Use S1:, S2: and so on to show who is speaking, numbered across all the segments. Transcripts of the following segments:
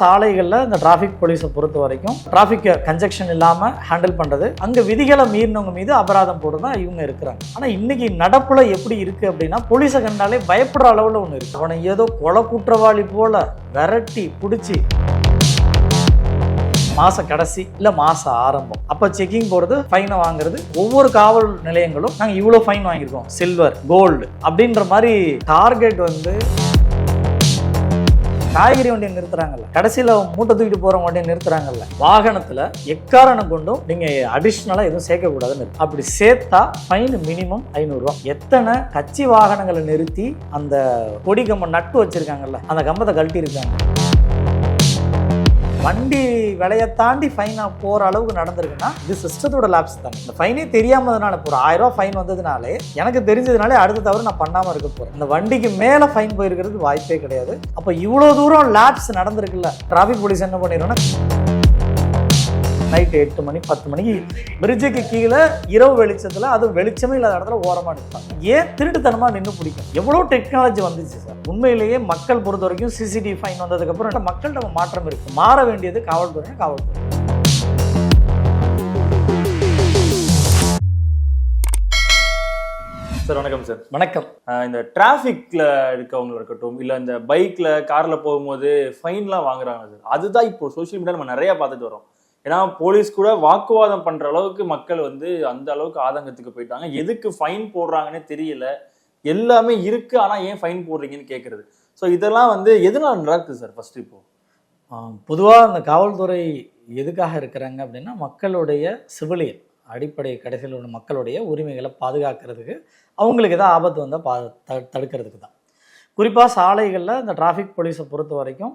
S1: சாலைகளில் இந்த டிராஃபிக் போலீஸை பொறுத்த வரைக்கும் டிராஃபிக் கன்ஜெக்ஷன் இல்லாமல் ஹேண்டில் பண்ணுறது அங்கே விதிகளை மீறினவங்க மீது அபராதம் போடுறதா தான் இவங்க இருக்கிறாங்க. ஆனால் இன்னைக்கு நடப்புல எப்படி இருக்குது அப்படின்னா போலீஸை கண்டாலே பயப்படுற அளவில் ஒன்று இருக்கு. அவனை ஏதோ கொலை குற்றவாளி போல விரட்டி பிடிச்சி மாச கடைசி இல்ல மாச ஆரம்பம். அப்ப செக்கிங் போறது ஃபைனை வாங்குறது. ஒவ்வொரு காவல் நிலையங்களும் நாங்க இவ்வளவு ஃபைன் வாங்கியிருக்கோம். சில்வர் கோல்டு அப்படின்ற மாதிரி டார்கெட் வந்து காய்கறி வண்டியை நிறுத்துறாங்கல்ல. கடைசியில் மூட்டை தூக்கிட்டு போகிற வண்டியை நிறுத்துறாங்கல்ல. வாகனத்தில் எக்காரணம் கொண்டும் நீங்கள் அடிஷ்னலாக எதுவும் சேர்க்கக்கூடாதுன்னு அப்படி சேர்த்தா ஃபைன் மினிமம் ஐநூறுரூவா எத்தனை கட்சி வாகனங்களை நிறுத்தி அந்த கொடி கம்பம் நட்டு வச்சிருக்காங்கல்ல அந்த கம்பத்தை கழட்டி இருக்காங்க வண்டி விலையை தாண்டி ஃபைனாக போகிற அளவுக்கு நடந்திருக்குன்னா இது சிஸ்டத்தோட லேப்ஸ் தான். இந்த ஃபைனே தெரியாமதுனால இப்போ ஒரு ஆயிரம் ரூபாய் ஃபைன் வந்ததுனாலே எனக்கு தெரிஞ்சதுனாலே அடுத்த தவிர நான் பண்ணாமல் இருக்க போகிறேன் இந்த வண்டிக்கு மேலே ஃபைன் போயிருக்கிறது வாய்ப்பே கிடையாது. அப்போ இவ்வளோ தூரம் லேப்ஸ் நடந்திருக்குல்ல டிராஃபிக் போலீஸ் என்ன பண்ணிடும்னா நைட்டு எட்டு மணி பத்து மணிக்கு பிரிட்ஜுக்கு கீழே இரவு வெளிச்சத்தில் அதுவும் வெளிச்சமே இல்லாத இடத்துல ஓரமாக நிற்பாங்க ஏன்? திருட்டுத்தனமாக நின்று பிடிக்கும். எவ்வளோ டெக்னாலஜி வந்துச்சு சார் உண்மையிலேயே மக்கள் பொறுத்த வரைக்கும் சிசிடிவி ஃபைன் வந்ததுக்கப்புறம் மக்கள்கிட்ட மாற்றம் இருக்கு. மாற வேண்டியது காவல்துறை காவல்துறை.
S2: சார் வணக்கம் சார்
S1: வணக்கம்.
S2: இந்த டிராஃபிக்ல இருக்கவங்க இருக்கட்டும் இல்ல இந்த பைக்ல கார்ல போகும்போது ஃபைன்லாம் வாங்குறாங்க சார் அதுதான் இப்போ சோஷியல் மீடியா நம்ம நிறைய பார்த்துட்டு வரோம். ஏன்னா போலீஸ் கூட வாக்குவாதம் பண்ற அளவுக்கு மக்கள் வந்து அந்த அளவுக்கு ஆதங்கத்துக்கு போயிட்டாங்க. எதுக்கு ஃபைன் போடுறாங்கன்னே தெரியல. எல்லாமே இருக்கு ஆனா ஏன் ஃபைன் போடுறீங்கன்னு கேட்கறது ஸோ இதெல்லாம் வந்து எதனால நடக்குது சார் ஃபர்ஸ்ட் இப்போ.
S1: பொதுவாக அந்த காவல்துறை எதுக்காக இருக்கிறாங்க அப்படின்னா மக்களுடைய சிவிலியன் அடிப்படை கடைசியில் உள்ள மக்களுடைய உரிமைகளை பாதுகாக்கிறதுக்கு அவங்களுக்கு ஏதாவது ஆபத்து வந்தால் பா த- தடுக்கிறதுக்கு தான். குறிப்பாக சாலைகளில் இந்த டிராஃபிக் போலீஸை பொறுத்த வரைக்கும்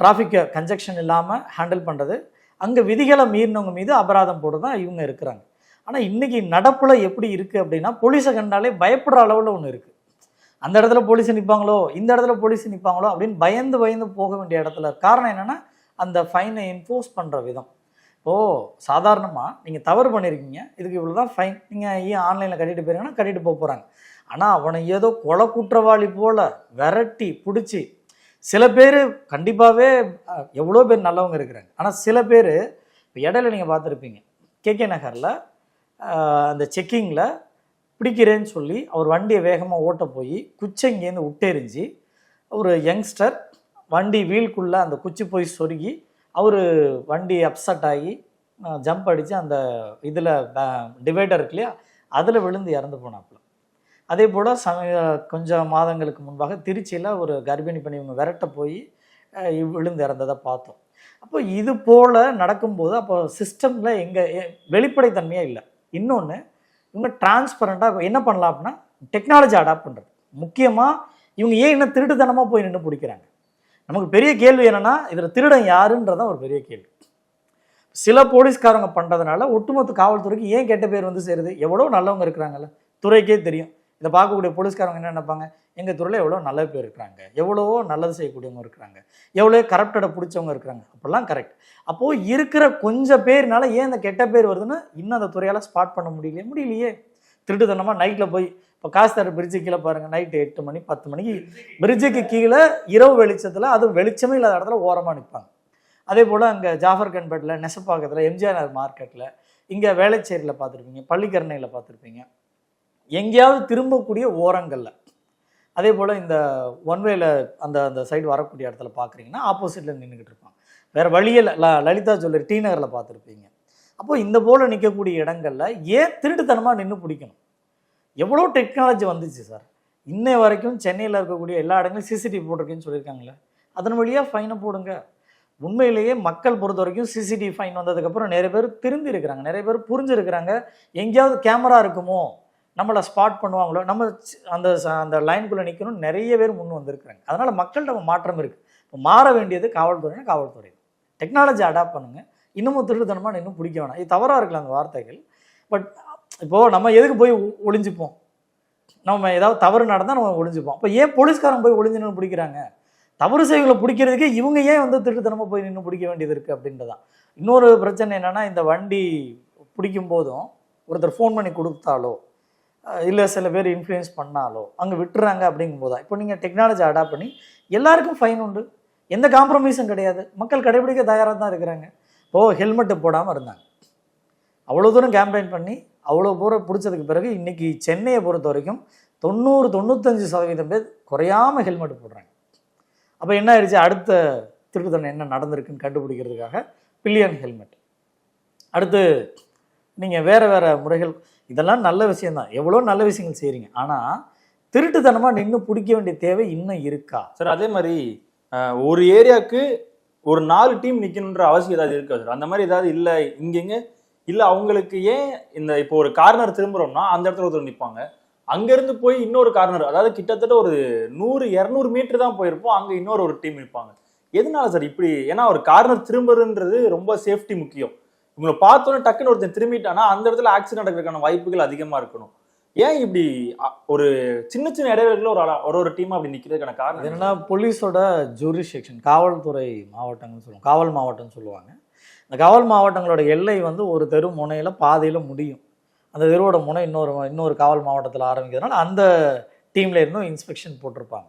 S1: டிராஃபிக்கை கன்ஜெக்ஷன் இல்லாமல் ஹேண்டில் பண்ணுறது அங்கே விதிகளை மீறினவங்க மீது அபராதம் போட்டு தான் இவங்க இருக்கிறாங்க. ஆனால் இன்றைக்கி நடப்பில் எப்படி இருக்குது அப்படின்னா போலீஸை கண்டாலே பயப்படுற அளவில் ஒன்று இருக்குது அந்த இடத்துல போலீஸ் நிற்பாங்களோ இந்த இடத்துல போலீஸ் நிற்பாங்களோ அப்படின்னு பயந்து பயந்து போக வேண்டிய இடத்துல காரணம் என்னென்னா அந்த ஃபைனை என்ஃபோர்ஸ் பண்ணுற விதம். ஓ சாதாரணமாக நீங்கள் தவறு பண்ணியிருக்கீங்க இதுக்கு இவ்வளோ தான் ஃபைன் நீங்கள் ஏன் ஆன்லைனில் கட்டிட்டு போயிருங்கன்னா கட்டிட்டு போக போகிறாங்க ஆனால் அவனை ஏதோ கொலை குற்றவாளி போல் விரட்டி பிடிச்சி சில பேர் கண்டிப்பாகவே எவ்வளோ பேர் நல்லவங்க இருக்கிறாங்க. ஆனால் சில பேர் இப்போ இடையில நீங்கள் பார்த்துருப்பீங்க. கேகே நகரில் அந்த செக்கிங்கில் பிடிக்கிறேன்னு சொல்லி அவர் வண்டியை வேகமாக ஓட்ட போய் குச்சை இங்கேருந்து விட்டெறிஞ்சு ஒரு யங்ஸ்டர் வண்டி வீல்குள்ளே அந்த குச்சி போய் சொருகி அவர் வண்டி அப்செட் ஆகி ஜம்ப் அடித்து அந்த இதில் டிவைடர் இருக்கு இல்லையா அதில் விழுந்து இறந்து போனாப்புல. அதே போல் சமீப கொஞ்சம் மாதங்களுக்கு முன்பாக திருச்சியில் ஒரு கர்ப்பிணி பெண் இவங்க விரட்ட போய் விழுந்து இறந்ததை பார்த்தோம். அப்போ இது போல் நடக்கும்போது அப்போ சிஸ்டமில் எங்கே வெளிப்படைத்தன்மையாக இல்லை. இன்னொன்று இவங்க டிரான்ஸ்பரண்ட்டாக என்ன பண்ணலாம் அப்படின்னா டெக்னாலஜி அடாப்ட் பண்ணுறது முக்கியமாக இவங்க ஏன் என்ன திருட்டுத்தனமாக போய் நின்று பிடிக்கிறாங்க? நமக்கு பெரிய கேள்வி என்னென்னா இதில் திருடன் யாருன்றதான் ஒரு பெரிய கேள்வி. சில போலீஸ்காரங்க பண்ணுறதுனால ஒட்டுமொத்த காவல்துறைக்கு ஏன் கெட்ட பேர் வந்து சேருது? எவ்வளோ நல்லவங்க இருக்கிறாங்கல்ல? துறைக்கே தெரியும். இதை பார்க்கக்கூடிய போலீஸ்காரங்க என்ன நினைப்பாங்க? எங்கள் துறையில் எவ்வளோ நல்ல பேர் இருக்கிறாங்க. எவ்வளவோ நல்லது செய்யக்கூடியவங்க இருக்கிறாங்க. எவ்வளோ கரப்டடை பிடிச்சவங்க இருக்கிறாங்க. அப்படிலாம் கரெக்ட் அப்போது இருக்கிற கொஞ்சம் பேர்னால ஏன் அந்த கெட்ட பேர் வருதுன்னா இன்னும் அந்த துறையால் ஸ்பாட் பண்ண முடியலையே. முடியலையே. திருட்டுத்தனமாக நைட்டில் போய் இப்போ காசு பிரிட்ஜு கீழே பாருங்கள் நைட்டு எட்டு மணி பத்து மணிக்கு பிரிட்ஜுக்கு கீழே இரவு வெளிச்சத்தில் அதுவும் வெளிச்சமே இல்லாத இடத்துல ஓரமாக நிற்பாங்க அதே போல் அங்கே ஜாஃபர் கன்பேட்டில் நெசப்பாக்கத்தில் எம்ஜிஆர் மார்க்கெட்டில் இங்கே வேளச்சேரியில் பார்த்துருப்பீங்க பள்ளிக்கரணையில் பார்த்துருப்பீங்க. எங்கேயாவது திரும்பக்கூடிய ஓரங்களில். அதே போல் இந்த ஒன்வேல அந்த அந்த சைடு வரக்கூடிய இடத்துல பார்க்குறீங்கன்னா ஆப்போசிட்டில் நின்றுக்கிட்டு இருப்பாங்க. வேறு வழியில் ல லலிதா ஜுவல்லரி டி நகரில் பார்த்துருப்பீங்க அப்போது இந்த போல் நிற்கக்கூடிய இடங்களில் ஏன் திருட்டுத்தனமாக நின்று பிடிக்கணும்? எவ்வளோ டெக்னாலஜி வந்துச்சு சார் இன்னை வரைக்கும் சென்னையில் இருக்கக்கூடிய எல்லா இடங்களும் சிசிடிவி போட்டிருக்கேன்னு சொல்லியிருக்காங்களே. அதன் வழியாக ஃபைனை போடுங்க. உண்மையிலேயே மக்கள் பொறுத்த வரைக்கும் சிசிடிவி ஃபைன் வந்ததுக்கப்புறம் நிறைய பேர் திரும்பி இருக்கிறாங்க நிறைய பேர் புரிஞ்சிருக்கிறாங்க. எங்கேயாவது கேமரா இருக்குமோ? நம்மளை ஸ்பாட் பண்ணுவாங்களோ நம்ம அந்த அந்த லைனுக்குள்ளே நிற்கணும்னு நிறைய பேர் முன் வந்திருக்கிறாங்க. அதனால் மக்கள்கிட்ட மாற்றம் இருக்குது இப்போ மாற வேண்டியது காவல்துறைனா காவல்துறை. டெக்னாலஜி அடாப்ட் பண்ணுங்க. இன்னமும் திருட்டுத்தனமாக இன்னும் பிடிக்க வேணாம். இது தவறாக இருக்கலாம் அந்த வார்த்தைகள். பட் இப்போது நம்ம எதுக்கு போய் ஒளிஞ்சிப்போம் ஒளிஞ்சுப்போம்? நம்ம ஏதாவது தவறு நடந்தால் நம்ம ஒளிஞ்சுப்போம். அப்போ ஏன் போலீஸ்காரன் போய் ஒளிஞ்சு நின்று பிடிக்கிறாங்க? தவறு செய்களை பிடிக்கிறதுக்கே இவங்க ஏன் வந்து திருட்டுத்தனமாக போய் நின்று பிடிக்க வேண்டியது இருக்குது அப்படின்றதான் இன்னொரு பிரச்சனை என்னென்னா இந்த வண்டி பிடிக்கும் போதும் ஒருத்தர் ஃபோன் பண்ணி கொடுத்தாலோ இல்லை சில பேர் இன்ஃப்ளூயன்ஸ் பண்ணாலோ அங்கே விட்டுறாங்க அப்படிங்கும்போது. தான் இப்போ நீங்கள் டெக்னாலஜி அடாப்ட் பண்ணி எல்லாருக்கும் ஃபைன் உண்டு. எந்த காம்ப்ரமைஸும் கிடையாது. மக்கள் கடைபிடிக்க தயாராக தான் இருக்கிறாங்க. ஓ ஹெல்மெட்டு போடாமல் இருந்தாங்க. அவ்வளோ தூரம் கேம்பெயின் பண்ணி அவ்வளோ தூரம் பிடிச்சதுக்கு பிறகு இன்னைக்கு சென்னையை பொறுத்த வரைக்கும் தொண்ணூறு தொண்ணூத்தஞ்சு சதவீதம் பேர் குறையாமல் ஹெல்மெட் போடுறாங்க. அப்போ என்ன ஆயிடுச்சு? அடுத்த திருட்டுத்தனம் என்ன நடந்திருக்குன்னு கண்டுபிடிக்கிறதுக்காக பில்லியன் ஹெல்மெட் அடுத்து நீங்கள் வேறு வேறு முறைகள் இதெல்லாம் நல்ல விஷயம்தான். எவ்வளோ நல்ல விஷயங்கள் செய்கிறீங்க ஆனால் திருட்டுத்தனமாக நின்று பிடிக்க வேண்டிய தேவை இன்னும் இருக்கா?
S2: சார் அதே மாதிரி ஒரு ஏரியாவுக்கு ஒரு நாலு டீம் நிற்கணுன்ற அவசியம் ஏதாவது இருக்கா சார்? அந்த மாதிரி ஏதாவது இல்லை இங்கங்க? இல்லை அவங்களுக்கு ஏன் இந்த இப்போ ஒரு கார்னர் திரும்புகிறோம்னா அந்த இடத்துல ஒருத்தர் நிற்பாங்க அங்கேருந்து போய் இன்னொரு கார்னர் அதாவது கிட்டத்தட்ட ஒரு நூறு இரநூறு மீட்டர் தான் போயிருப்போம். அங்கே இன்னொரு ஒரு டீம் நிற்பாங்க எதனால சார் இப்படி? ஏன்னா ஒரு கார்னர் திரும்புறதுன்றது ரொம்ப சேஃப்டி முக்கியம். உங்களை பார்த்தோன்னே டக்குன்னு ஒருத்தன் திரும்பிட்டானா அந்த இடத்துல ஆக்சிடென்ட் நடக்கிறதுக்கான வாய்ப்புகள் அதிகமா இருக்கணும். ஏன் இப்படி ஒரு சின்ன சின்ன இடைவெளிகள் ஒரு ஒரு ஒரு டீம் அப்படி நிக்கிறதுக்கான
S1: அது
S2: காரணம் என்ன?
S1: என்னன்னா போலீஸோட ஜூரிஸ்டிக்ஷன் காவல்துறை மாவட்டங்கள்னு சொல்லுவாங்க. காவல் மாவட்டம்னு சொல்லுவாங்க. இந்த காவல் மாவட்டங்களோட எல்லை வந்து ஒரு தெரு முனையில் பாதையில் முடியும். அந்த தெருவோட முனை இன்னொரு இன்னொரு காவல் மாவட்டத்தில் ஆரம்பிக்கிறதுனால அந்த டீம்ல இருந்தும் இன்ஸ்பெக்ஷன் போட்டிருப்பாங்க.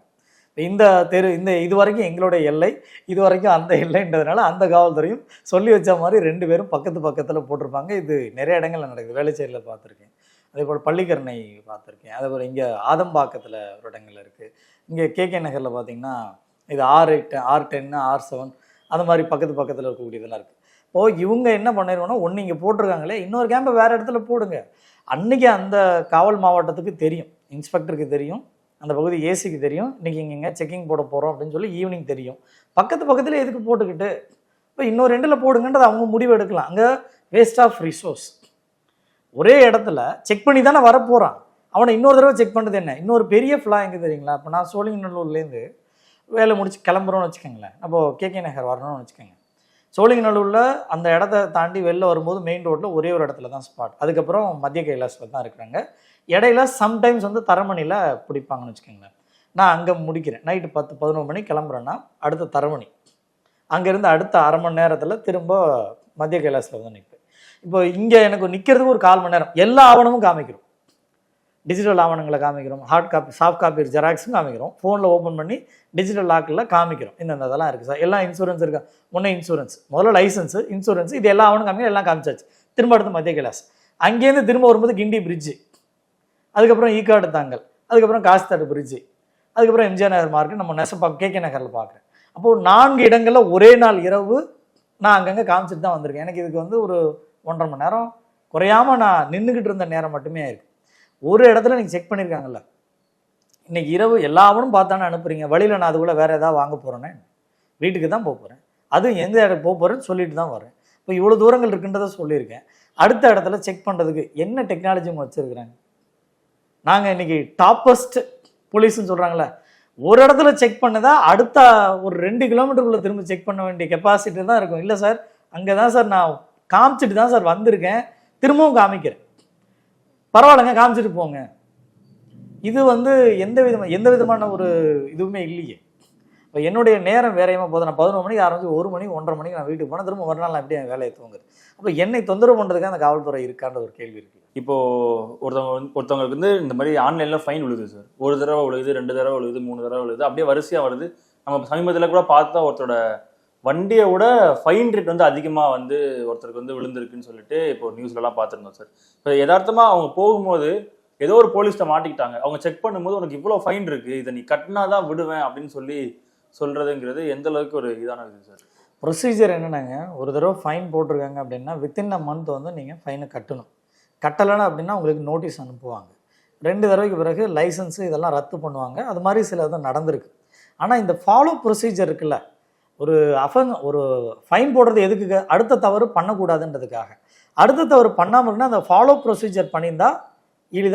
S1: இந்த தெரு இந்த இது வரைக்கும் எங்களுடைய எல்லை இது வரைக்கும் அந்த எல்லைன்றதுனால அந்த காவல்துறையும் சொல்லி வச்ச மாதிரி ரெண்டு பேரும் பக்கத்து பக்கத்தில் போட்டிருப்பாங்க. இது நிறைய இடங்கள்ல நடக்குது. வேலைச்சேரியில் பார்த்துருக்கேன். அதே போல் பள்ளிக்கரணை பார்த்துருக்கேன். அதே போல் இங்கே ஆதம்பாக்கத்தில் ஒரு இடங்கள் இருக்குது இங்கே கேகே நகரில் பார்த்தீங்கன்னா இது ஆர் எயிட் ஆர் டென்னு ஆர் செவன் அந்த மாதிரி பக்கத்து பக்கத்தில் இருக்கக்கூடியதெல்லாம் இருக்குது இப்போது இவங்க என்ன பண்ணிருக்கோம்னா ஒன்று இங்கே போட்டிருக்காங்களே இன்னொரு கேம்பை வேறு இடத்துல போடுங்க. அன்றைக்கி அந்த காவல் மாவட்டத்துக்கு தெரியும். இன்ஸ்பெக்டருக்கு தெரியும். அந்த பகுதி ஏசிக்கு தெரியும். இன்றைக்கி இங்கே எங்கே செக்கிங் போட போகிறோம் அப்படின்னு சொல்லி ஈவினிங் தெரியும். பக்கத்து பக்கத்தில் எதுக்கு போட்டுக்கிட்டு? இப்போ இன்னொரு ரெண்டில் போடுங்கன்றது அவங்க முடிவு எடுக்கலாம். அங்கே வேஸ்ட் ஆஃப் ரிசோர்ஸ் ஒரே இடத்துல செக் பண்ணி தானே வரப்போகிறான் அவனை இன்னொரு தடவை செக் பண்ணுறது என்ன? இன்னொரு பெரிய ஃப்ளா எங்கே தெரியுங்களா? இப்போ நான் சோழிங்கநல்லூர்லேருந்து வேலை முடிச்சு கிளம்புறோம்னு வச்சுக்கோங்களேன். அப்போ கேகே நகர் வரணும்னு வச்சுக்கோங்க. சோழிங்கநல்லூரில் அந்த இடத்த தாண்டி வெளில வரும்போது மெயின் ரோட்டில் ஒரே ஒரு இடத்துல தான் ஸ்பாட் அதுக்கப்புறம் மத்திய கைலாஸில் தான் இருக்கிறாங்க. இடையில சம்டைம்ஸ் வந்து தரமணியில் பிடிப்பாங்கன்னு வச்சுக்கோங்களேன். நான் அங்கே முடிக்கிறேன். நைட்டு பத்து பதினொரு மணிக்கு கிளம்புறேன்னா அடுத்த தரமணி. அங்கேருந்து அடுத்த அரை மணி நேரத்தில் திரும்ப மத்திய கைலாஸில் தான் நிற்பேன் இப்போ இங்கே எனக்கு நிற்கிறதுக்கு ஒரு கால் மணி நேரம். எல்லா ஆவணமும் காமிக்கிறோம். டிஜிட்டல் ஆவணங்களை காமிக்கிறோம். ஹார்ட் காப்பி சாஃப்ட் காப்பி ஜெராக்ஸும் காமிக்கிறோம். ஃபோனில் ஓப்பன் பண்ணி டிஜிட்டல் லாக்கில் காமிக்கிறோம். இந்த இதெல்லாம் இருக்குது சார். எல்லாம் இன்சூரன்ஸ் இருக்கா? முன்னே இன்சூரன்ஸ் முதல்ல லைசன்ஸ் இன்சூரன்ஸ் இது எல்லா ஆவணம் காமிக்கிறோம். எல்லாம் காமிச்சாச்சு. திரும்ப அடுத்து மத்திய கைலாஸ் அங்கேருந்து திரும்ப வரும்போது கிண்டி பிரிட்ஜு அதுக்கப்புறம் e ஈக்காடு தாங்கல். அதுக்கப்புறம் காஸ்தாடு பிரிட்ஜு அதுக்கப்புறம் எம்ஜிஆர் நகர் மார்க்கெட் நம்ம நெசப்பா கேகே நகரில் பார்க்குறேன் அப்போது நான்கு இடங்களில் ஒரே நாள் இரவு நான் அங்கங்கே காமிச்சிட்டு தான் வந்திருக்கேன். எனக்கு இதுக்கு வந்து ஒரு ஒன்றரை மணி நேரம் குறையாம நான் நின்றுக்கிட்டு இருந்த நேரம் மட்டுமே ஆயிருக்கு. ஒரு இடத்துல நீங்கள் செக் பண்ணியிருக்காங்கல்ல இன்றைக்கி இரவு எல்லாவனும் பார்த்தானே அனுப்புறீங்க. வழியில் நான் அதுக்குள்ளே வேறு ஏதாவது வாங்க போகிறேன்னே வீட்டுக்கு தான் போக போகிறேன் அதுவும் எந்த இடத்துக்கு போக போகிறேன்னு சொல்லிட்டு தான் வரேன் இப்போ இவ்வளோ தூரங்கள் இருக்குன்றதை சொல்லியிருக்கேன். அடுத்த இடத்துல செக் பண்ணுறதுக்கு என்ன டெக்னாலஜி வச்சுருக்குறாங்க நாங்கள் இன்னைக்கு டாப்பஸ்ட் போலீஸ்ன்னு சொல்கிறாங்களே ஒரு இடத்துல செக் பண்ணதா அடுத்த ஒரு ரெண்டு கிலோமீட்டருக்குள்ளே திரும்ப செக் பண்ண வேண்டிய கெப்பாசிட்டி தான் இருக்கும். இல்லை சார் அங்கே தான் சார் நான் காமிச்சிட்டு தான் சார் வந்திருக்கேன். திரும்பவும் காமிக்கிறேன். பரவாயில்லைங்க காமிச்சிட்டு போங்க. இது வந்து எந்த விதமான எந்த விதமான ஒரு இதுவுமே இல்லையே. இப்போ என்னுடைய நேரம் வேறையுமா போதும். நான் பதினொரு மணிக்கு ஆரம்பிச்சு ஒரு மணி ஒன்றரை மணிக்கு நான் வீட்டுக்கு போனால் திரும்ப மறுநாள் நான் எப்படி என் வேலையை தூங்குது அப்போ என்னை தொந்தரவு பண்ணுறதுக்கு அந்த காவல்துறை இருக்கான்ற ஒரு கேள்வி இருக்கு.
S2: இப்போ ஒருத்தவங்க வந்து- ஒருத்தவங்களுக்கு வந்து இந்த மாதிரி ஆன்லைன்ல ஃபைன் விழுது சார். ஒரு தடவை விழுது ரெண்டு தடவை விழுது மூணு தடவை விழுது அப்படியே வரிசையாக வருது. நம்ம சமீபத்தில் கூட பார்த்தா ஒருத்தரோட வண்டியை விட ஃபைன் ரேட் வந்து அதிகமாக வந்து ஒருத்தருக்கு வந்து விழுந்திருக்குன்னு சொல்லிட்டு இப்போ நியூஸ்லலாம் பார்த்துருந்தோம் சார். இப்போ யதார்த்தமாக அவங்க போகும்போது ஏதோ ஒரு போலீஸ்ட்ட மாட்டிக்கிட்டாங்க. அவங்க செக் பண்ணும்போது உனக்கு இவ்வளோ ஃபைன் இருக்குது இதை நீ கட்டினா தான் விடுவேன் அப்படின்னு சொல்லி சொல்கிறதுங்கிறது எந்த அளவுக்கு ஒரு இதான இது சார்?
S1: ப்ரொசீஜர் என்னென்னாங்க? ஒரு தடவை ஃபைன் போட்டிருக்காங்க அப்படின்னா வித்தின் அ மந்த் வந்து நீங்கள் ஃபைனை கட்டணும். கட்டலைன்னா அப்படின்னா உங்களுக்கு நோட்டீஸ் அனுப்புவாங்க. ரெண்டு தடவைக்கு பிறகு லைசன்ஸு இதெல்லாம் ரத்து பண்ணுவாங்க. அது மாதிரி சில இது நடந்திருக்கு. ஆனால் இந்த ஃபாலோ ப்ரொசீஜர் இருக்குல்ல ஒரு அஃபங் ஒரு ஃபைன் போடுறது எதுக்கு அடுத்த தவறு பண்ணக்கூடாதுன்றதுக்காக. அடுத்த தவறு பண்ணாமல் இருந்தால் அந்த ஃபாலோ ப்ரொசீஜர் பண்ணியிருந்தா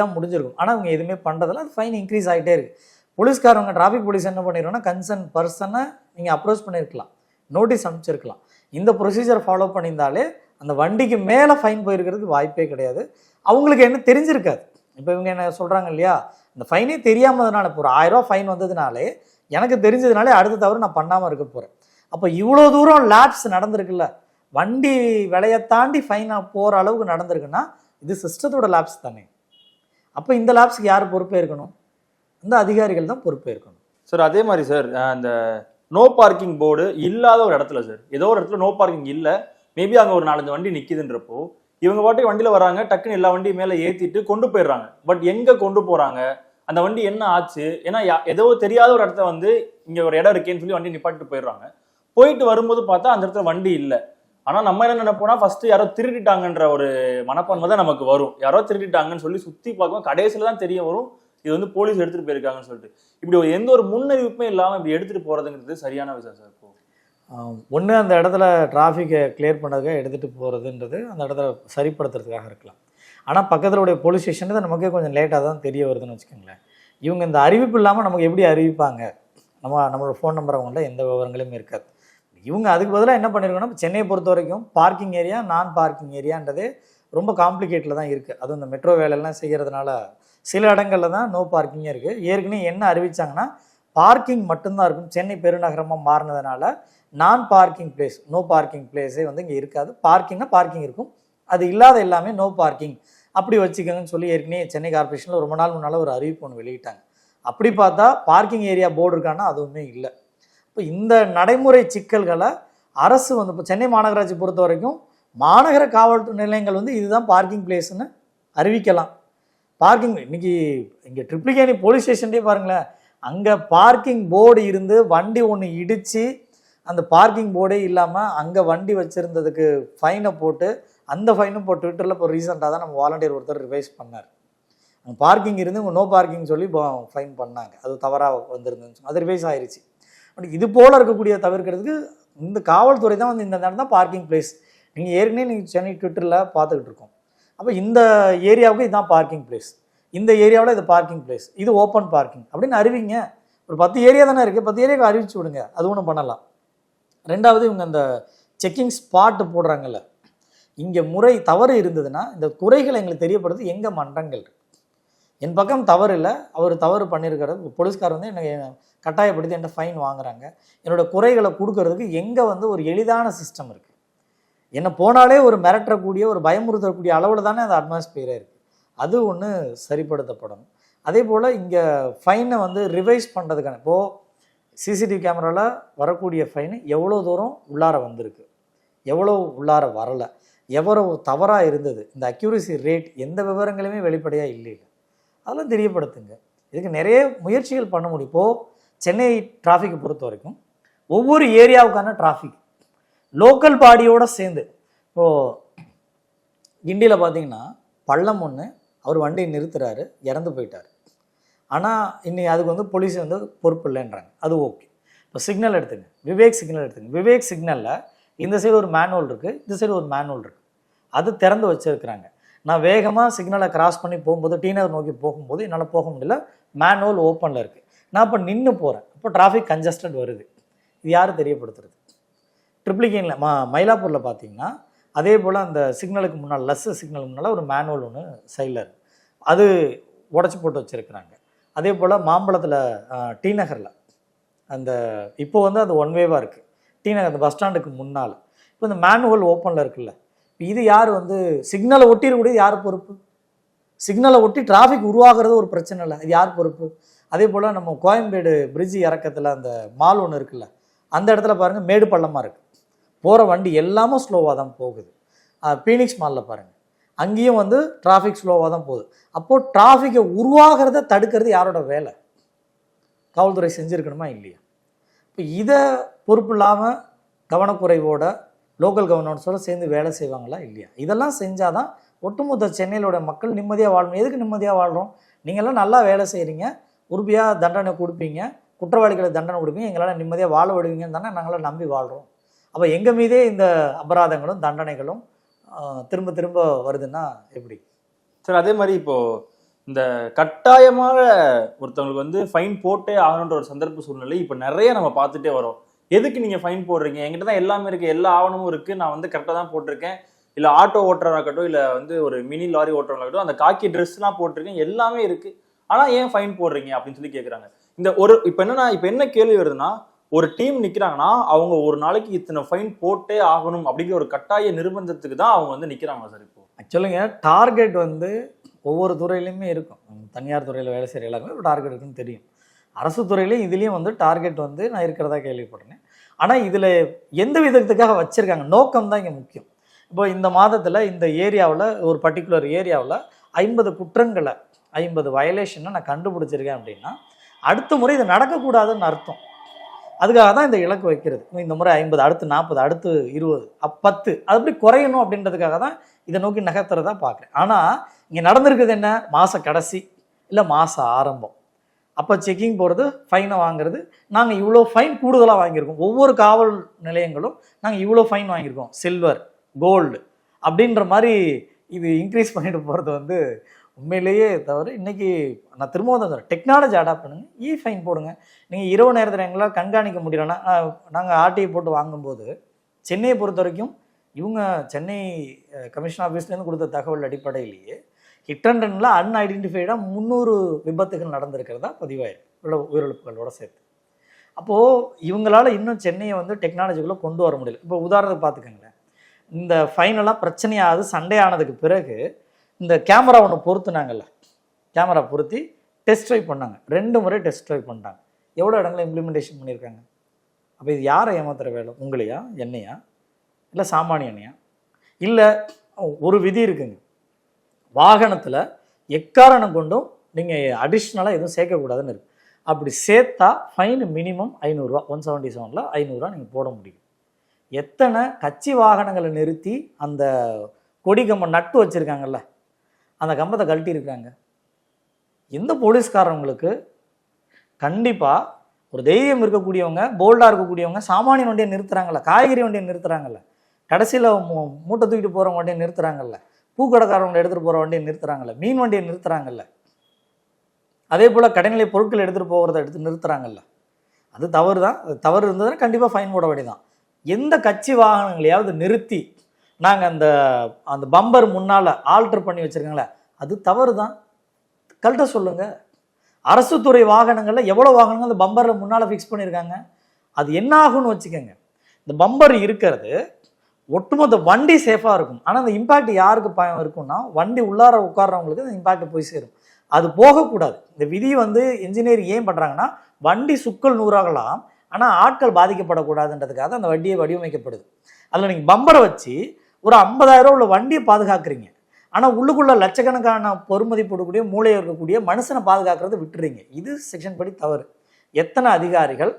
S1: தான் முடிஞ்சிருக்கும். ஆனால் அவங்க எதுவுமே பண்ணுறதில்ல அது ஃபைன் இன்க்ரீஸ் ஆகிட்டே இருக்குது போலீஸ்காரவங்க டிராஃபிக் போலீஸ் என்ன பண்ணிடுவோம்னா கன்சர்ன் பர்சனை நீங்கள் அப்ரோச் பண்ணியிருக்கலாம் நோட்டீஸ் அனுப்பிச்சிருக்கலாம். இந்த ப்ரொசீஜர் ஃபாலோ பண்ணியிருந்தாலே அந்த வண்டிக்கு மேலே ஃபைன் போயிருக்கிறதுக்கு வாய்ப்பே கிடையாது. அவங்களுக்கு என்ன தெரிஞ்சிருக்காது. இப்போ இவங்க என்ன சொல்கிறாங்க இல்லையா? இந்த ஃபைனே தெரியாமதுனால இப்போ ஒரு ஆயிரரூவா ஃபைன் வந்ததுனாலே எனக்கு தெரிஞ்சதுனாலே அடுத்த தவிர நான் பண்ணாமல் இருக்க போகிறேன் அப்போ இவ்வளோ தூரம் லேப்ஸ் நடந்திருக்குல்ல. வண்டி விலையை தாண்டி ஃபைனாக போகிற அளவுக்கு நடந்திருக்குன்னா இது சிஸ்டத்தோட லேப்ஸ் தானே. அப்போ இந்த லேப்ஸுக்கு யார் பொறுப்பே இருக்கணும் இந்த அதிகாரிகள் தான் பொறுப்பேற்கணும்.
S2: சார் அதே மாதிரி சார் அந்த நோ பார்க்கிங் போர்டு இல்லாத ஒரு இடத்துல சார் ஏதோ ஒரு இடத்துல நோ பார்க்கிங் இல்லை மேபி அங்கே ஒரு நாலஞ்சு வண்டி நிற்கிதுன்றப்போ இவங்க பாட்டுக்கு வண்டியில் வராங்க டக்குன்னு எல்லா வண்டியும் மேலே ஏற்றிட்டு கொண்டு போயிடுறாங்க. பட் எங்கே கொண்டு போகிறாங்க அந்த வண்டி என்ன ஆச்சு? ஏன்னா யா- ஏதோ தெரியாத ஒரு இடத்த வந்து இங்கே ஒரு இடம் இருக்கேன்னு சொல்லி வண்டி நிப்பாட்டிட்டு போயிடுறாங்க. போயிட்டு வரும்போது பார்த்தா அந்த இடத்துல வண்டி இல்லை. ஆனால் நம்ம என்ன நினைப்போம்னா ஃபர்ஸ்ட் யாரோ திருடிட்டாங்கன்ற ஒரு மனப்பான்மை தான் நமக்கு வரும். யாரோ திருடிட்டாங்கன்னு சொல்லி சுற்றி பார்க்கும் கடைசியில் தான் தெரிய வரும். இது வந்து போலீஸ் எடுத்துட்டு போயிருக்காங்கன்னு சொல்லிட்டு. இப்படி ஒரு எந்த ஒரு முன்னறிவிப்புமே இல்லாமல் இப்படி எடுத்துட்டு போறதுங்கிறது சரியான விஷயம் சார் இப்போ
S1: ஒன்று அந்த இடத்துல டிராஃபிக்கை கிளியர் பண்ணதுக்காக எடுத்துகிட்டு போகிறதுன்றது அந்த இடத்துல சரிப்படுத்துறதுக்காக இருக்கலாம். ஆனால் பக்கத்தில் உடைய போலீஸ் ஸ்டேஷன் நமக்கே கொஞ்சம் லேட்டாக தான் தெரிய வருதுன்னு வச்சுக்கோங்களேன். இவங்க இந்த அறிவிப்பு இல்லாமல் நமக்கு எப்படி அறிவிப்பாங்க? நம்ம நம்மளோட ஃபோன் நம்பர் அவங்கள்ட்ட எந்த விவரங்களுமே இருக்காது. இவங்க அதுக்கு பதிலாக என்ன பண்ணியிருக்கோன்னா சென்னையை பொறுத்த வரைக்கும் பார்க்கிங் ஏரியா நான் பார்க்கிங் ஏரியான்றதே ரொம்ப காம்ப்ளிகேட்டில் தான் இருக்குது அதுவும் இந்த மெட்ரோ வேலையெல்லாம் செய்கிறதுனால சில இடங்களில் தான் நோ பார்க்கிங்கே இருக்குது ஏற்கனவே என்ன அறிவிச்சாங்கன்னா பார்க்கிங் மட்டும்தான் இருக்கும். சென்னை பெருநகரமாக மாறினதுனால நான் பார்க்கிங் பிளேஸ் நோ பார்க்கிங் பிளேஸே வந்து இங்கே இருக்காது. பார்க்கிங்னா பார்க்கிங் இருக்கும். அது இல்லாத எல்லாமே நோ பார்க்கிங் அப்படி வச்சுக்கோங்கன்னு சொல்லி ஏற்கனவே சென்னை கார்பரேஷனில் ரொம்ப நாள் முன்னால் ஒரு அறிவிப்பு ஒன்று வெளியிட்டாங்க. அப்படி பார்த்தா பார்க்கிங் ஏரியா போர்டு இருக்கான்னா அதுவுமே இல்லை. இப்போ இந்த நடைமுறை சிக்கல்களை அரசு வந்து இப்போ சென்னை மாநகராட்சி பொறுத்த வரைக்கும் மாநகர காவல் நிலையங்கள் வந்து இதுதான் பார்க்கிங் பிளேஸ்னு அறிவிக்கலாம். பார்க்கிங் இன்னைக்கு இங்கே ட்ரிப்ளிகேணி போலீஸ் ஸ்டேஷன்லேயே பாருங்களேன். அங்கே பார்க்கிங் போர்டு இருந்து வண்டி ஒன்று இடித்து அந்த பார்க்கிங் போர்டே இல்லாமல் அங்கே வண்டி வச்சுருந்ததுக்கு ஃபைனை போட்டு அந்த ஃபைனும் இப்போ ட்விட்டரில் இப்போ ரீசெண்டாக தான் நம்ம வாலண்டியர் ஒருத்தர் ரிவைஸ் பண்ணார். அங்கே பார்க்கிங் இருந்து நோ பார்க்கிங் சொல்லி ஃபைன் பண்ணாங்க. அது தவறாக வந்துருந்துச்சு அது ரிவைஸ் ஆயிடுச்சு பட் இது போல் இருக்கக்கூடிய தவிர்க்கிறதுக்கு இந்த காவல்துறை தான் வந்து இந்த நேரம் தான் பார்க்கிங் பிளேஸ் நீங்கள் ஏற்கனவே நீங்கள் சென்னை ட்விட்டரில் பார்த்துக்கிட்டு இருக்கோம். அப்போ இந்த ஏரியாவுக்கு இதுதான் பார்க்கிங் பிளேஸ் இந்த ஏரியாவில் இது பார்க்கிங் பிளேஸ் இது ஓப்பன் பார்க்கிங் அப்படின்னு அறிவிங்க. ஒரு பத்து ஏரியா தானே இருக்குது பத்து ஏரியாவுக்கு அறிவிச்சு விடுங்க. அது ஒன்றும் பண்ணலாம். ரெண்டாவது இவங்க அந்த செக்கிங் ஸ்பாட்டு போடுறாங்கல்ல. இங்கே முறை தவறு இருந்ததுன்னா இந்த குறைகளை எங்களுக்கு தெரியப்படுறது எங்கள் மன்றங்கள். என் பக்கம் தவறு இல்லை. அவர் தவறு பண்ணியிருக்கிறது போலீஸ்கார் வந்து என்னை கட்டாயப்படுத்தி என்கிட்ட ஃபைன் வாங்குறாங்க. என்னோடய குறைகளை கொடுக்கறதுக்கு எங்கே வந்து ஒரு எளிதான சிஸ்டம் இருக்குது என்ன போனாலே ஒரு மிரட்டக்கூடிய ஒரு பயமுறுத்தக்கூடிய அளவில் தானே அந்த அட்மாஸ்பியரே இருக்குது அது ஒன்று சரிப்படுத்தப்படணும். அதே போல் இங்கே ஃபைனை வந்து ரிவைஸ் பண்ணுறதுக்கான இப்போது சிசிடிவி கேமராவில் வரக்கூடிய ஃபைனு எவ்வளோ தூரம் உள்ளார வந்திருக்கு? எவ்வளோ உள்ளார வரலை? எவ்வளோ தவறாக இருந்தது? இந்த அக்யூரசி ரேட் எந்த விவரங்களுமே வெளிப்படையாக இல்லை அதெல்லாம் தெரியப்படுத்துங்க. இதுக்கு நிறைய முயற்சிகள் பண்ண முடியும். இப்போது சென்னை டிராஃபிக்கை பொறுத்த வரைக்கும் ஒவ்வொரு ஏரியாவுக்கான டிராஃபிக் லோக்கல் பாடியோட சேர்ந்து. இப்போது கிண்டியில் பார்த்தீங்கன்னா பள்ளம் ஒன்று அவர் வண்டியை நிறுத்துறாரு இறந்து போயிட்டார். ஆனால் இன்னைக்கு அதுக்கு வந்து போலீஸ் வந்து பொறுப்பு இல்லைன்றாங்க. அது ஓகே. இப்போ சிக்னல் எடுத்துங்க. விவேக் சிக்னல் எடுத்துங்க. விவேக் சிக்னலில் இந்த சைடு ஒரு மேனுவல் இருக்குது இந்த சைடு ஒரு மேனுவல் இருக்குது அது திறந்து வச்சுருக்கிறாங்க. நான் வேகமாக சிக்னலை கிராஸ் பண்ணி போகும்போது டீனர் நோக்கி போகும்போது என்னால் போக முடியல. மேனுவல் ஓப்பனில் இருக்குது நான் இப்போ நின்று போகிறேன் இப்போ டிராஃபிக் கன்ஜஸ்டட் வருது. இது யார் தெரியப்படுத்துறது? ட்ரிப்ளிகேனில் e மா மயிலாப்பூரில் பார்த்தீங்கன்னா அதே போல் அந்த சிக்னலுக்கு முன்னால் லெஸ் சிக்னலுக்கு முன்னால் ஒரு மேனுவல் ஒன்று சைடில் அது உடச்சி போட்டு வச்சுருக்குறாங்க. அதே போல் மாம்பழத்தில் டி நகரில் அந்த இப்போ வந்து அது ஒன் வேவாக இருக்குது டி நகர் அந்த பஸ் ஸ்டாண்டுக்கு முன்னால். இப்போ இந்த மேனுவல் ஓப்பனில் இருக்குல்ல இது யார் வந்து சிக்னலை ஒட்டிடக்கூடியது யார் பொறுப்பு? சிக்னலை ஒட்டி டிராஃபிக் உருவாகிறது ஒரு பிரச்சனை இல்லை அது யார் பொறுப்பு? அதே போல் நம்ம கோயம்பேடு பிரிட்ஜ் இறக்கத்தில் அந்த மால் ஒன்று இருக்குல்ல அந்த இடத்துல பாருங்கள் மேடு பள்ளமாக இருக்குது போகிற வண்டி எல்லாமும் ஸ்லோவாக தான் போகுது. பீனிக்ஸ் மாலில் பாருங்கள் அங்கேயும் வந்து டிராஃபிக் ஸ்லோவாக தான் போகுது. அப்போது டிராஃபிக்கை உருவாகிறத தடுக்கிறது யாரோட வேலை? காவல்துறை செஞ்சுருக்கணுமா இல்லையா? இப்போ இதை பொறுப்பு இல்லாமல் கவனக்குறைவோட லோக்கல் கவர்னன்ஸோட சேர்ந்து வேலை செய்வாங்களா இல்லையா? இதெல்லாம் செஞ்சால் தான் ஒட்டுமொத்த சென்னையிலோட மக்கள் நிம்மதியாக வாழணும் எதுக்கு நிம்மதியாக வாழ்கிறோம் நீங்களாம் நல்லா வேலை செய்கிறீங்க உறுதியாக தண்டனை கொடுப்பீங்க. குற்றவாளிகளை தண்டனை கொடுப்பீங்க. எங்களால் நிம்மதியாக வாழ விடுவீங்கன்னு தானே நாங்களாம் நம்பி வாழ்கிறோம் அப்போ எங்கள் மீதே இந்த அபராதங்களும் தண்டனைகளும் திரும்ப திரும்ப வருதுன்னா எப்படி?
S2: சார் அதே மாதிரி இப்போது இந்த கட்டாயமாக ஒருத்தவங்களுக்கு வந்து ஃபைன் போட்டே ஆகணுன்ற ஒரு சந்தர்ப்ப சூழ்நிலை இப்போ நிறைய நம்ம பார்த்துட்டே வரோம். எதுக்கு நீங்கள் ஃபைன் போடுறீங்க? என்கிட்ட தான் எல்லாமே இருக்குது எல்லா ஆவணமும் இருக்குது நான் வந்து கரெக்டாக தான் போட்டிருக்கேன். இல்லை ஆட்டோ ஓட்டுறவா இருக்கட்டும் இல்லை வந்து ஒரு மினி லாரி ஓட்டுறவா இருக்கட்டும் அந்த காக்கி ட்ரெஸ்லாம் போட்டிருக்கேன் எல்லாமே இருக்குது ஆனால் ஏன் ஃபைன் போடுறீங்க? அப்படின்னு சொல்லி கேட்குறாங்க இந்த ஒரு இப்போ என்னன்னா இப்போ என்ன கேள்வி வருதுன்னா ஒரு டீம் நிற்கிறாங்கன்னா அவங்க ஒரு நாளைக்கு இத்தனை ஃபைன் போட்டே ஆகணும் அப்படிங்கிற ஒரு கட்டாய நிர்பந்தத்துக்கு தான் அவங்க வந்து நிற்கிறாங்க சார் இப்போ.
S1: ஆக்சுவலுங்க டார்கெட் வந்து ஒவ்வொரு துறையிலையுமே இருக்கும். தனியார் துறையில் வேலை செய்கிற எல்லாருமே ஒரு டார்கெட் இருக்குன்னு தெரியும். அரசு துறையிலையும் இதுலேயும் வந்து டார்கெட் வந்து நான் இருக்கிறதா கேள்விப்படுறேன் ஆனால் இதில் எந்த விதத்துக்காக வச்சுருக்காங்க? நோக்கம் தான் இங்கே முக்கியம். இப்போ இந்த மாதத்தில் இந்த ஏரியாவில் ஒரு பர்டிகுலர் ஏரியாவில் ஐம்பது குற்றங்களை ஐம்பது வயலேஷனை நான் கண்டுபிடிச்சிருக்கேன் அப்படின்னா அடுத்த முறை இது நடக்கக்கூடாதுன்னு அர்த்தம். அதுக்காக தான் இந்த இலக்கு வைக்கிறது. இந்த முறை ஐம்பது அடுத்து நாற்பது அடுத்து இருபது அப் பத்து. அது அப்படி குறையணும் அப்படின்றதுக்காக தான் இதை நோக்கி நகர்த்துறதா பார்க்குறேன். ஆனால் இங்கே நடந்திருக்குது என்ன? மாத கடைசி இல்லை மாத ஆரம்பம். அப்போ செக்கிங் போகிறது ஃபைனை வாங்குறது. நாங்கள் இவ்வளோ ஃபைன் கூடுதலாக வாங்கியிருக்கோம். ஒவ்வொரு காவல் நிலையங்களும் நாங்கள் இவ்வளோ ஃபைன் வாங்கியிருக்கோம். சில்வர் கோல்டு அப்படின்ற மாதிரி இது இன்க்ரீஸ் பண்ணிட்டு போகிறது வந்து உண்மையிலேயே தவிர இன்னைக்கு நான் திரும்பவும் தான் சொல்கிறேன் டெக்னாலஜி அடாப்ட் பண்ணுங்கள் இ ஃபைன் போடுங்க. நீங்கள் இரவு நேரத்தில் எங்களால் கண்காணிக்க முடியலன்னா நாங்கள் ஆர்டிஐ போட்டு வாங்கும்போது சென்னையை பொறுத்த வரைக்கும் இவங்க சென்னை கமிஷன் ஆஃபீஸ்லேருந்து கொடுத்த தகவல் அடிப்படையிலேயே ஹிட் அண்ட் ரன்ல அன்ஐடென்டிஃபைடாக முந்நூறு விபத்துகள் நடந்திருக்கிறதா பதிவாயிருக்கு. உயிரிழப்புகளோடு உயிரிழப்புகளோட சேர்த்து. அப்போது இவங்களால் இன்னும் சென்னையை வந்து டெக்னாலஜிக்குள்ளே கொண்டு வர முடியல. இப்போ உதாரணத்துக்கு பார்த்துக்கோங்களேன். இந்த ஃபைனலாக பிரச்சனையாவது சண்டே ஆனதுக்கு பிறகு இந்த கேமரா ஒன்று பொருத்துனாங்கல்ல. கேமரா பொருத்தி டெஸ்ட் ட்ரைவ் பண்ணாங்க. ரெண்டு முறை டெஸ்ட் ட்ரைவ் பண்ணிட்டாங்க. எவ்வளோ இடங்களை இம்ப்ளிமெண்டேஷன் பண்ணியிருக்காங்க? அப்போ இது யாரை ஏமாத்துகிற வேலை? உங்களையா? என்னையா? இல்லை சாமானியனையா இல்லை ஒரு விதி இருக்குங்க. வாகனத்தில் எக்காரணம் கொண்டும் நீங்கள் அடிஷ்னலாக எதுவும் சேர்க்கக்கூடாதுன்னு இருக்கு. அப்படி சேர்த்தா ஃபைன் மினிமம் ஐநூறுரூவா ஒன் செவன்ட்டி செவனில் ஐநூறுரூவா நீங்கள் போட முடியும். எத்தனை கட்சி வாகனங்களை நிறுத்தி அந்த கொடி கம்ப நட்டு வச்சுருக்காங்கல்ல அந்த கம்பத்தை கழட்டி இருக்காங்க எந்த போலீஸ்காரங்களுக்கு கண்டிப்பாக ஒரு தைரியம் இருக்கக்கூடியவங்க போல்டாக இருக்கக்கூடியவங்க சாமானியன் வண்டியை நிறுத்துறாங்கல்ல காய்கறி வண்டியை நிறுத்துறாங்கல்ல கடைசியில் மூட்டை தூக்கிட்டு போகிறவங்க வண்டியை நிறுத்துறாங்கல்ல பூக்கடைக்காரவங்களை எடுத்துகிட்டு போகிற வண்டியை நிறுத்துறாங்கல்ல மீன் வண்டியை நிறுத்துறாங்கல்ல அதே போல் கடைநிலை பொருட்கள் எடுத்துகிட்டு போகிறத எடுத்து நிறுத்துறாங்கல்ல. அது தவறு தான் அது தவறு இருந்ததுன்னா கண்டிப்பாக ஃபைன் போட வேண்டியதான் எந்த கட்சி வாகனங்களையாவது நிறுத்தி நாங்கள் அந்த அந்த பம்பர் முன்னால் ஆல்டர் பண்ணி வச்சுருக்கோங்களேன் அது தவறு தான் கழட்ட சொல்லுங்கள் அரசு துறை வாகனங்களில் எவ்வளோ வாகனங்கள் அந்த பம்பரில் முன்னால் ஃபிக்ஸ் பண்ணியிருக்காங்க அது என்ன ஆகும்னு வச்சுக்கோங்க. இந்த பம்பர் இருக்கிறது ஒட்டுமொத்த வண்டி சேஃபாக இருக்கும். ஆனால் அந்த இம்பாக்ட் யாருக்கு பயம் இருக்கும்னா வண்டி உள்ளார உட்கார்றவங்களுக்கு அந்த இம்பாக்ட் போய் சேரும். அது போகக்கூடாது. இந்த விதி வந்து இன்ஜினியர் ஏன் பண்ணுறாங்கன்னா வண்டி சுக்கல் நூறாகலாம் ஆனால் ஆட்கள் பாதிக்கப்படக்கூடாதுன்றதுக்காக அந்த வண்டியை வடிவமைக்கப்படுது. அதில் நீங்கள் பம்பரை வச்சு ஒரு 50000 ரூபா உள்ள வண்டியை பாதுகாக்கிறீங்க. ஆனால் உள்ளுக்குள்ள லட்சக்கணக்கான பொறுமதி போடக்கூடிய மூளையை இருக்கக்கூடிய மனுஷனை பாதுகாக்கிறத விட்டுறீங்க. இது செக்ஷன் படி தவறு. எத்தனை அதிகாரிகள்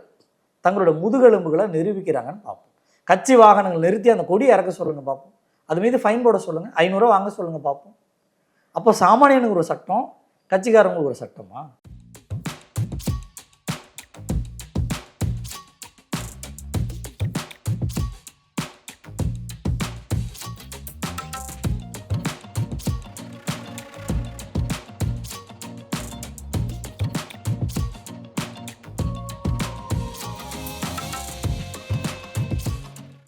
S1: தங்களோட முதுகெலும்புகளை நிரூபிக்கிறாங்கன்னு பார்ப்போம். கட்சி வாகனங்கள் நிறுத்தி அந்த கொடியை இறக்க சொல்லுங்கள் பார்ப்போம். அது மீது ஃபைன் போட சொல்லுங்கள் ஐநூறுரூவா வாங்க சொல்லுங்கள் பார்ப்போம். அப்போ சாமானியனுக்கு ஒரு சட்டம் கட்சிக்காரங்களுக்கு ஒரு சட்டமா?